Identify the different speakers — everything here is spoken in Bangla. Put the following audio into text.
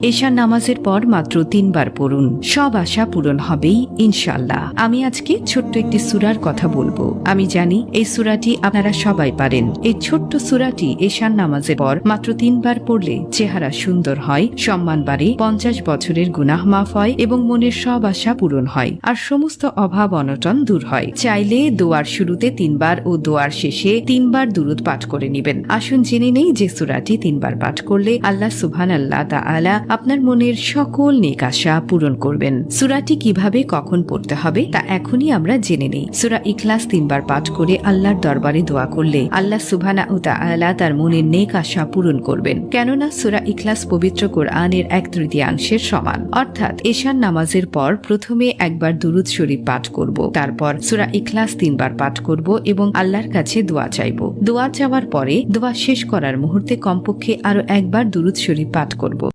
Speaker 1: এশার নামাজের পর মাত্র তিনবার পড়ুন। সব আশা পূরণ হবেই ইনশাল্লাহ আমি আজকে ছোট্ট একটি সুরার কথা বলব। আমি জানি এই সুরাটি আপনারা সবাই পারেন। এই ছোট্ট সুরাটি এশার নামাজের পর মাত্র তিনবার পড়লে চেহারা সুন্দর হয়, সম্মান বাড়ে, পঞ্চাশ বছরের গুনাহ মাফ হয় এবং মনের সব আশা পূরণ হয় আর সমস্ত অভাব অনটন দূর হয়। চাইলে দোয়ার শুরুতে তিনবার ও দোয়ার শেষে তিনবার দুরুদ পাঠ করে নেবেন। আসুন জেনে নেই যে সুরাটি তিনবার পাঠ করলে আল্লাহ সুবহান আল্লাহ তাআলা আপনার মনের সকল নেক আশা পূরণ করবেন। সুরাটি কীভাবে কখন পড়তে হবে তা এখনই আমরা জেনে নেই। সুরা ইখলাস তিনবার পাঠ করে আল্লাহর দরবারে দোয়া করলে আল্লাহ সুবহানা ও তাআলা তার মনের নেক আশা পূরণ করবেন। কেননা সুরা ইখলাস পবিত্র কোরআনের এক তৃতীয়াংশের সমান। অর্থাৎ এশার নামাজের পর প্রথমে একবার দুরুদ শরীফ পাঠ করব, তারপর সুরা ইখলাস তিনবার পাঠ করব এবং আল্লাহর কাছে দোয়া চাইব। দোয়া চাওয়ার পরে দোয়া শেষ করার মুহূর্তে কমপক্ষে আরও একবার দুরুদ শরীফ পাঠ করব।